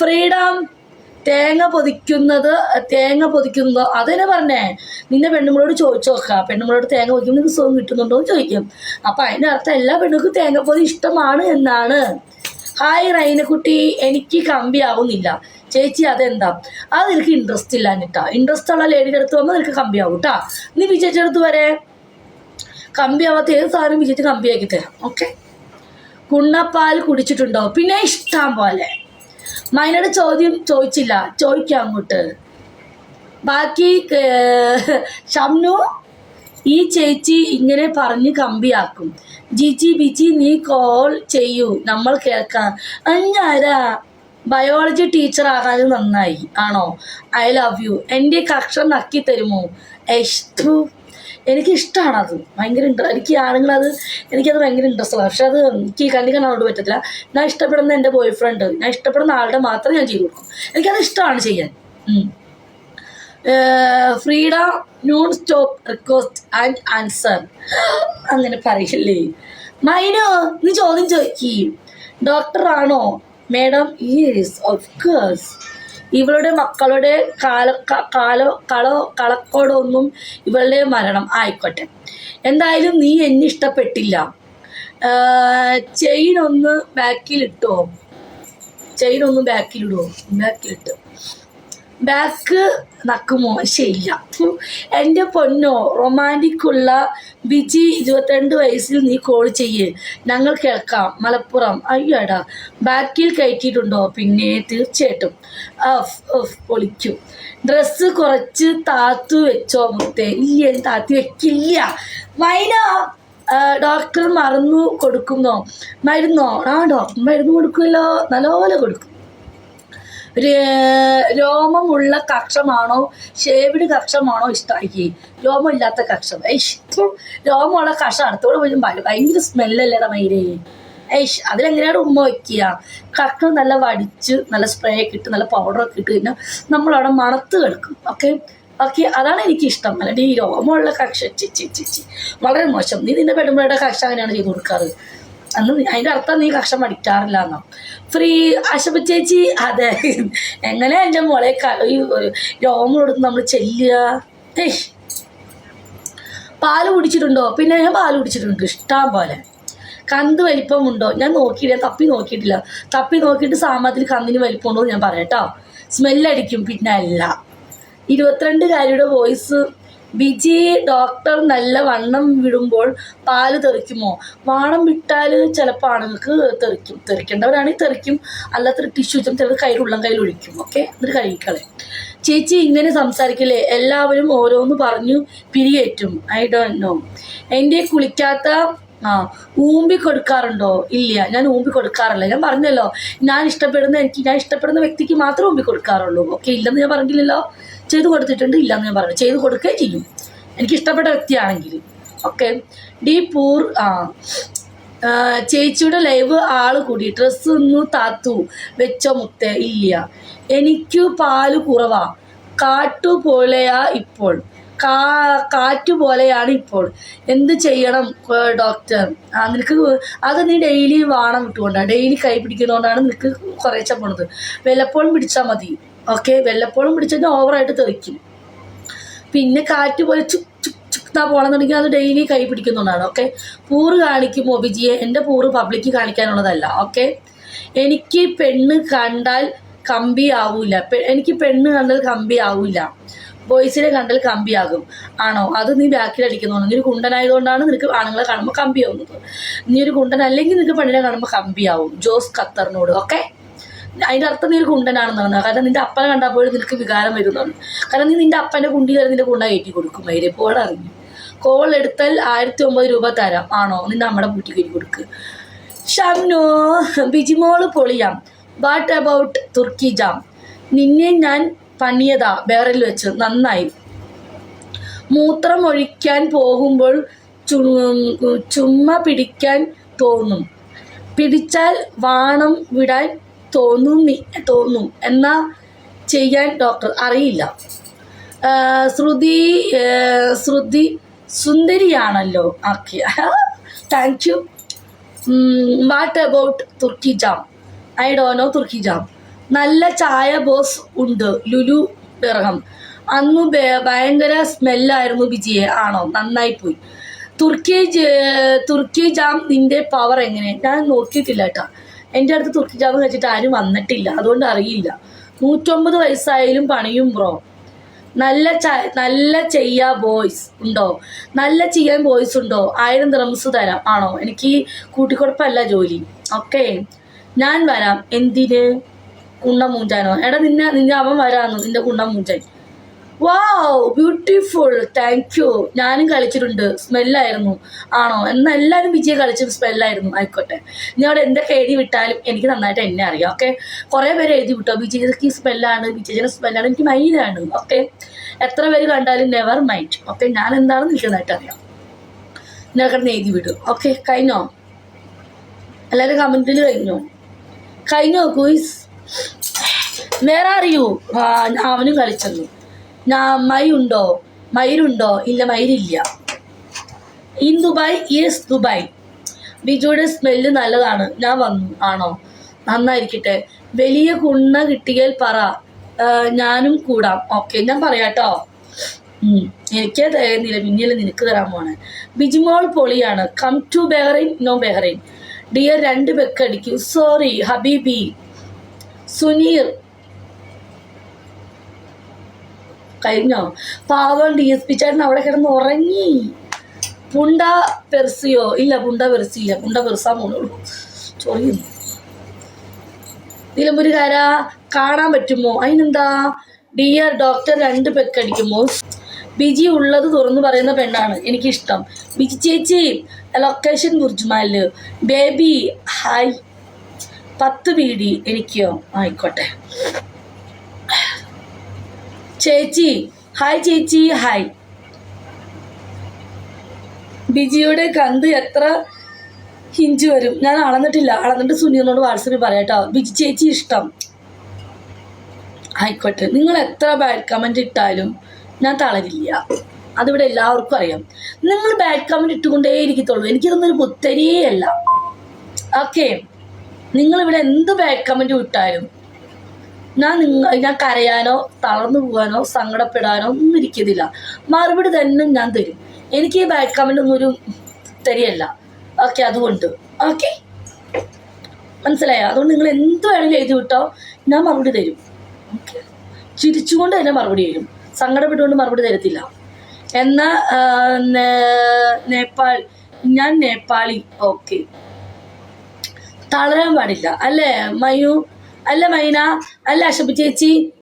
Freedom തേങ്ങ പൊതിക്കുന്നത് തേങ്ങ പൊതിക്കുന്നതോ. അതന്നെ പറഞ്ഞേ. നിന്നെ പെണ്ണുങ്ങളോട് ചോദിച്ചു നോക്കാം. പെണ്ണുങ്ങളോട് തേങ്ങ പൊതിക്കുമ്പോൾ നിനക്ക് സുഖം കിട്ടുന്നുണ്ടോ എന്ന് ചോദിക്കും. അപ്പം അതിന്റെ അർത്ഥം എല്ലാ പെണ്ണുങ്ങൾക്കും തേങ്ങ പൊതി ഇഷ്ടമാണ് എന്നാണ്. ഹായ് റൈനക്കുട്ടി എനിക്ക് കമ്പി ആവുന്നില്ല ചേച്ചി അതെന്താ? അത് നിനക്ക് ഇൻട്രസ്റ്റ് ഇല്ല എന്നിട്ടാ ഇൻട്രസ്റ്റ് ഉള്ള ലേഡിയുടെ അടുത്ത് വന്നാൽ നിനക്ക് കമ്പി ആവും കേട്ടാ നീ വിജയിച്ചെടുത്ത് വരെ. കമ്പി ആവാത്ത ഏത് സാധനം വിജയിച്ച് കമ്പിയാക്കി തരാം. ഓക്കെ കുണ്ണപ്പാൽ കുടിച്ചിട്ടുണ്ടോ പിന്നെ ഇഷ്ടം പോലെ. മൈനോട് ചോദ്യം ചോദിച്ചില്ല. ചോദിക്കാം അങ്ങോട്ട്. ബാക്കി ഷംനു ഈ ചേച്ചി ഇങ്ങനെ പറഞ്ഞ് കമ്പിയാക്കും. ജിജി ബിജി നീ കോൾ ചെയ്യൂ. നമ്മൾ കേൾക്കാം. അഞ്ഞാരാ? ബയോളജി ടീച്ചർ ആകാതെ നന്നായി. ആണോ? ഐ ലവ് യു എന്റെ കക്ഷം നക്കി തരുമോ? എഷ്ടു എനിക്ക് അത് ഭയങ്കര ഇൻട്രസ്റ്റ് എനിക്ക് അത് എനിക്കത് ഭയങ്കര ഇൻട്രസ്റ്റ് ആണ്. പക്ഷെ അത് എനിക്ക് കണ്ടി കാണാനോട് പറ്റത്തില്ല. ഞാൻ ഇഷ്ടപ്പെടുന്ന എന്റെ ബോയ് ഫ്രണ്ട് ഞാൻ ഇഷ്ടപ്പെടുന്ന ആളുടെ മാത്രം ഞാൻ ചെയ്തു കൊടുക്കും. എനിക്കത് ഇഷ്ടമാണ് ചെയ്യാൻ. ഫ്രീഡ non stop request and answer. അങ്ങനെ പറയില്ലേ? മൈനോ നീ ചോദ്യം ചോദിക്കും. ഡോക്ടറാണോ? മേഡം ഈസ് ഓഫ് കോഴ്സ് ഇവളുടെ മക്കളുടെ കാല കാലോ കളോ കളക്കോടൊന്നും ഇവളുടെ മരണം ആയിക്കോട്ടെ. എന്തായാലും നീ എന്നെ ഇഷ്ടപ്പെട്ടില്ല. ചെയിൻ ഒന്ന് ബാക്കിലിട്ടോ? ചെയിൻ ഒന്ന് ബാക്കിലിടുവോ ബാക്കിലിട്ട്. ബാക്ക് നക്കുമോ ശരിയ എന്റെ പൊന്നോ റൊമാന്റിക്കുള്ള ബിജി ഇരുപത്തിരണ്ട് വയസ്സിൽ നീ കോൾ ചെയ്യ്. ഞങ്ങൾ കേൾക്കാം. മലപ്പുറം. അയ്യോടാ. ബാക്കിൽ കയറ്റിയിട്ടുണ്ടോ? പിന്നെ തീർച്ചയായിട്ടും. അഫ് അഫ് പൊളിക്കും. ഡ്രസ്സ് കുറച്ച് താത്തു വെച്ചോ മുത്തേ. ഇല്ല താത്തി വെക്കില്ല. മൈന ഡോക്ടർ മറന്നു കൊടുക്കുന്നോ? മരുന്നോ? ആ ഡോക്ടർ മരുന്ന് കൊടുക്കുമല്ലോ നല്ലപോലെ കൊടുക്കും. രോമമുള്ള കക്ഷമാണോ? ഷേവിഡ് കക്ഷമാണോ ഇഷ്ടമായി രോമമില്ലാത്ത കക്ഷം. ഇപ്പം രോമമുള്ള കക്ഷം അടുത്തോടെ ഭയ- ഭയങ്കര സ്മെല്ലല്ലേടാ മയിലേ ഏഷ് അതിലെങ്ങനെയാണ് ഉമ്മ വയ്ക്കുക കക്ഷം നല്ല വടിച്ച് നല്ല സ്പ്രേ ഒക്കെ ഇട്ട് നല്ല പൗഡറൊക്കെ ഇട്ട് കഴിഞ്ഞാൽ നമ്മളവിടെ മണത്ത് കിടക്കും. ഓക്കെ? ഓക്കെ അതാണ് എനിക്കിഷ്ടം. അല്ലാണ്ട് ഈ രോമമുള്ള കക്ഷ ചി ചി ചി വളരെ മോശം. നീ നിന്റെ പെടുമ്പോഴുടെ കക്ഷ അങ്ങനെയാണ് ചെയ്ത് കൊടുക്കാറ്. അന്ന് അതിന്റെ അർത്ഥം നീ കക്ഷം പഠിക്കാറില്ല എന്നോ ഫ്രീ അശപ ചേച്ചി അതെ. എങ്ങനെ എന്റെ മോളെ ഈ രോമം കൊടുത്ത് നമ്മൾ ചെല്ലുക? ഏയ്. പാൽ കുടിച്ചിട്ടുണ്ടോ? പിന്നെ ഞാൻ പാൽ കുടിച്ചിട്ടുണ്ട് ഇഷ്ടം പോലെ. കന്ത് വലിപ്പമുണ്ടോ? ഞാൻ നോക്കിയില്ല തപ്പി നോക്കിയിട്ടില്ല. തപ്പി നോക്കിയിട്ട് സാമ്പത്തിൽ കന്നിന് വലിപ്പമുണ്ടോ എന്ന് ഞാൻ പറയട്ടോ സ്മെല്ലടിക്കും പിന്നെ അല്ല. ഇരുപത്തിരണ്ട് കാര്യയുടെ വോയിസ് ബിജി ഡോക്ടർ നല്ല വണ്ണം വിടുമ്പോൾ പാൽ തെറിക്കുമോ? വാണം വിട്ടാൽ ചിലപ്പോൾ ആണുങ്ങൾക്ക് തെറിക്കും. തെറിക്കേണ്ടവരാണെങ്കിൽ തെറിക്കും. അല്ലാത്ത ടിഷ്യൂ വെച്ചാൽ ചിലത് കയ്യിൽ ഉള്ളം കയ്യിൽ ഒഴിക്കും. ഓക്കെ എന്നിട്ട് കഴുകിക്കളെ ചേച്ചി ഇങ്ങനെ സംസാരിക്കില്ലേ? എല്ലാവരും ഓരോന്ന് പറഞ്ഞു പിരിയേറ്റും. ഐ ഡോണ്ട് നോ എന്റെ കുളിക്കാത്ത ആ ഊമ്പി കൊടുക്കാറുണ്ടോ? ഇല്ല. ഞാൻ ഊമ്പി കൊടുക്കാറില്ല. ഞാൻ പറഞ്ഞല്ലോ ഞാൻ ഇഷ്ടപ്പെടുന്ന എനിക്ക് ഞാൻ ഇഷ്ടപ്പെടുന്ന വ്യക്തിക്ക് മാത്രമേ ഊമ്പി കൊടുക്കാറുള്ളൂ. ഓക്കെ ഇല്ലെന്ന് ഞാൻ പറഞ്ഞില്ലല്ലോ. ചെയ്തു കൊടുത്തിട്ടുണ്ട് ഇല്ലെന്ന് ഞാൻ പറഞ്ഞു. ചെയ്തു കൊടുക്കുകയും ചെയ്യും. എനിക്ക് ഇഷ്ടപ്പെട്ട വ്യക്തിയാണെങ്കിൽ. ഓക്കെ. ഡി പൂർ ആ ചേച്ചിയുടെ ലൈവ് ആൾ കൂടി. ഡ്രസ്സ് ഒന്ന് താത്തു വെച്ചോ മുത്തേ ഇല്ല. എനിക്ക് പാൽ കുറവാ. കാട്ടു പോലെയാ ഇപ്പോൾ. കാ കാറ്റു പോലെയാണ് ഇപ്പോൾ. എന്ത് ചെയ്യണം ഡോക്ടർ? ആ നിനക്ക് അത് നീ ഡെയിലി വാണം വിട്ടുകൊണ്ടാണ് ഡെയിലി കൈ പിടിക്കുന്നതുകൊണ്ടാണ് നിനക്ക് കുറേച്ച പോണത്. വല്ലപ്പോഴും പിടിച്ചാൽ മതി. ഓക്കെ വല്ലപ്പോഴും പിടിച്ചത് ഓവറായിട്ട് തെറിക്കും. പിന്നെ കാറ്റ് പോലെ ചുക്ക് ചുക്ക് ചുക്താ പോകണമെന്നുണ്ടെങ്കിൽ അത് ഡെയിലി കൈ പിടിക്കുന്നതാണ് ഓക്കെ? പൂറ് കാണിക്കും ഒബിജിയെ എന്റെ പൂറ് പബ്ലിക്ക് കാണിക്കാനുള്ളതല്ല ഓക്കെ? എനിക്ക് പെണ്ണ് കണ്ടാൽ കമ്പി ആവൂല. എനിക്ക് പെണ്ണ് കണ്ടാൽ കമ്പി ആവൂല. ബോയ്സിനെ കണ്ടാൽ കമ്പിയാകും ആണോ? അത് നീ ബാക്കിൽ അടിക്കുന്നതാണ് നീ ഒരു കുണ്ടനായതുകൊണ്ടാണ് നിനക്ക് ആണുങ്ങളെ കാണുമ്പോൾ കമ്പിയാവുന്നത് നീ ഒരു കുണ്ടൻ അല്ലെങ്കിൽ നിനക്ക് പെണ്ണിനെ കാണുമ്പോൾ കമ്പിയാവും ജോസ് ഖത്തറിനോട് ഓക്കെ? അതിന്റെ അർത്ഥം നീ ഒരു കുണ്ടനാണെന്നാണ് കാരണം നിന്റെ അപ്പനെ കണ്ടാൽ കണ്ടപ്പോഴും നിനക്ക് വികാരം വരുന്നതാണ്. കാരണം നീ നിന്റെ അപ്പന്റെ കുണ്ടി കയറി നിന്റെ കുണ്ട കയറ്റി കൊടുക്കും. അതിൽ പോടെ അറിഞ്ഞു. കോൾ എടുത്താൽ ആയിരത്തി ഒമ്പത് രൂപ തരാം. ആണോ? നിന്റെ അമ്മയുടെ കുട്ടി കയറ്റി കൊടുക്ക്. Shamnu Bijimol പൊളിയാം. What about Turkey jam? നിന്നെ ഞാൻ പണിയതാ ബേറിൽ വെച്ച്. നന്നായി. മൂത്രം ഒഴിക്കാൻ പോകുമ്പോൾ ചുമ്മാ പിടിക്കാൻ തോന്നും. പിടിച്ചാൽ വാണം വിടാൻ തോന്നുന്നി തോന്നും. എന്നാ ചെയ്യാൻ ഡോക്ടർ അറിയില്ല. ശ്രുതി ശ്രുതി സുന്ദരിയാണല്ലോ ആക്കിയ. Thank you what about Turkey jam I do know Turkey jam നല്ല ചായ ബോസ് ഉണ്ട് ലുലു ബിറഹം അന്ന് ഭയങ്കര സ്മെല്ലായിരുന്നു വിജയെ. ആണോ? നന്നായി പോയി. തുർക്കി തുർക്കി ജാം നിന്റെ പവർ എങ്ങനെ? ഞാൻ നോക്കിയിട്ടില്ല കേട്ടോ. എന്റെ അടുത്ത് തുർക്കി ജാം കഴിച്ചിട്ട് ആരും വന്നിട്ടില്ല. അതുകൊണ്ട് അറിയില്ല. നൂറ്റൊമ്പത് വയസ്സായാലും പണിയും ബ്രോ. നല്ല നല്ല ചെയ്യാ ബോയ്സ് ഉണ്ടോ? നല്ല ചെയ്യാൻ ബോയ്സ് ഉണ്ടോ? ആയിരം ദ്രംസ് തരാം. ആണോ? എനിക്ക് കൂട്ടിക്കൊടുപ്പല്ല ജോലി. ഓക്കെ. ഞാൻ വരാം. എന്തിന്? കുണ്ണം മൂഞ്ചാനോ എടാ നിന്നെ നിന്നെ അവൻ വരാന്നു. നിന്റെ കുണ്ണം മൂഞ്ചാൻ വാവ് ബ്യൂട്ടിഫുൾ താങ്ക് യു ഞാനും കളിച്ചിട്ടുണ്ട്. സ്മെല്ലായിരുന്നു ആണോ? എന്നാൽ എല്ലാവരും വിജയ കളിച്ചത് സ്മെല്ലായിരുന്നു ആയിക്കോട്ടെ. ഞാൻ അവിടെ എന്തൊക്കെ എഴുതി വിട്ടാലും എനിക്ക് നന്നായിട്ട് എന്നെ അറിയാം ഓക്കെ കുറേ പേര് എഴുതി വിട്ടോ? വിജയക്ക് സ്മെല്ലാണ് വിജയയുടെ സ്മെല്ലാണ് എനിക്ക് മൈൻഡാണ് ഓക്കെ എത്ര പേര് കണ്ടാലും നെവർ മൈൻഡ് ഓക്കെ ഞാൻ എന്താണെന്ന് എനിക്ക് നന്നായിട്ട് അറിയാം. നിനക്കിടന്ന് എഴുതി വിടും ഓക്കെ കഴിഞ്ഞോ? എല്ലാവരും കമന്റിൽ കഴിഞ്ഞോ? കഴിഞ്ഞോ കുയിസ് വേറെ അറിയൂ ഞാൻ അവനും കളിച്ചെന്നു ഞാൻ മയുണ്ടോ? മയിരുണ്ടോ ഇല്ല മയിരില്ല ഇൻ ദുബായ് യെസ് ദുബായ് ബിജുയുടെ സ്മെല്ല് നല്ലതാണ്. ഞാൻ വന്നു. ആണോ? നന്നായിരിക്കട്ടെ. വലിയ കുണ്ണ കിട്ടിയാൽ പറ. ഞാനും കൂടാം. ഓക്കെ ഞാൻ പറയാട്ടോ. എനിക്ക് തരുന്നില്ല പിന്നീട് നിനക്ക് തരാൻ പോണേ ബിജിമോൾ പൊളിയാണ്. Come to Bahrain no Bahrain dear രണ്ട് ബെക്കടിക്കും. സോറി ഹബീബി. സുനീർ കഴിഞ്ഞോ? പാവം ഡി എസ് പി ചേട്ടൻ അവിടെ കിടന്ന് ഉറങ്ങി. പുണ്ട പെർസിയോ? ഇല്ല പുണ്ട പെർസിയില്ല. പുണ്ട പെർസാൻ പോണുള്ളൂ. ചൊറിയുന്നു നിലമ്പൂരുകാര കാണാൻ പറ്റുമോ? അതിനെന്താ? ഡിയർ ഡോക്ടർ രണ്ട് പെക്കടിക്കുമോ ബിജി ഉള്ളത് തുറന്നു പറയുന്ന പെണ്ണാണ്. എനിക്കിഷ്ടം. ബിജി ചേച്ചി ലൊക്കേഷൻ ബുർജ്മാൽ ബേബി ഹായ് പത്ത് ബീഡി എനിക്കോ? ആയിക്കോട്ടെ. ചേച്ചി. ഹായ് ചേച്ചി ഹായ്. ബിജിയുടെ കന്ത് എത്ര ഹിഞ്ച് വരും. ഞാൻ അളന്നിട്ടില്ല. അളന്നിട്ട് സുനിലിനോട് വാട്സപ്പിൽ പറയാട്ടോ ബിജി ചേച്ചി ഇഷ്ടം. ആയിക്കോട്ടെ. നിങ്ങൾ എത്ര ബാഡ് കമന്റ് ഇട്ടാലും ഞാൻ തളരില്ല. അതിവിടെ എല്ലാവർക്കും അറിയാം. നിങ്ങൾ ബാഡ് കമന്റ് ഇട്ടുകൊണ്ടേ ഇരിക്കത്തുള്ളൂ. എനിക്കിതൊന്നും ഒരു പുത്തരിയേ അല്ല. ഓക്കെ നിങ്ങളിവിടെ എന്ത് ബാഡ് കമന്റ് ഇട്ടാലും ഞാൻ നിങ്ങ ഞാൻ കരയാനോ തളർന്നു പോകാനോ സങ്കടപ്പെടാനോ ഒന്നും ഇരിക്കുന്നില്ല മറുപടി തന്നെ ഞാൻ തരും. എനിക്ക് ഈ ബാഡ് കമന്റ് ഒന്നും ഒരു തരിയല്ല. ഓക്കെ അതുകൊണ്ട്. ഓക്കെ മനസ്സിലായോ? അതുകൊണ്ട് നിങ്ങൾ എന്ത് വേണമെങ്കിലും എഴുതി വിട്ടോ. ഞാൻ മറുപടി തരും. ഓക്കെ ചിരിച്ചുകൊണ്ട് തന്നെ മറുപടി തരും സങ്കടപ്പെട്ടുകൊണ്ട് മറുപടി തരത്തില്ല. എന്നാൽ നേപ്പാൾ ഞാൻ നേപ്പാളി. ഓക്കെ തളരാൻ പാടില്ല. അല്ലേ മയു അല്ല മൈന അല്ല അശബ് ചേച്ചി.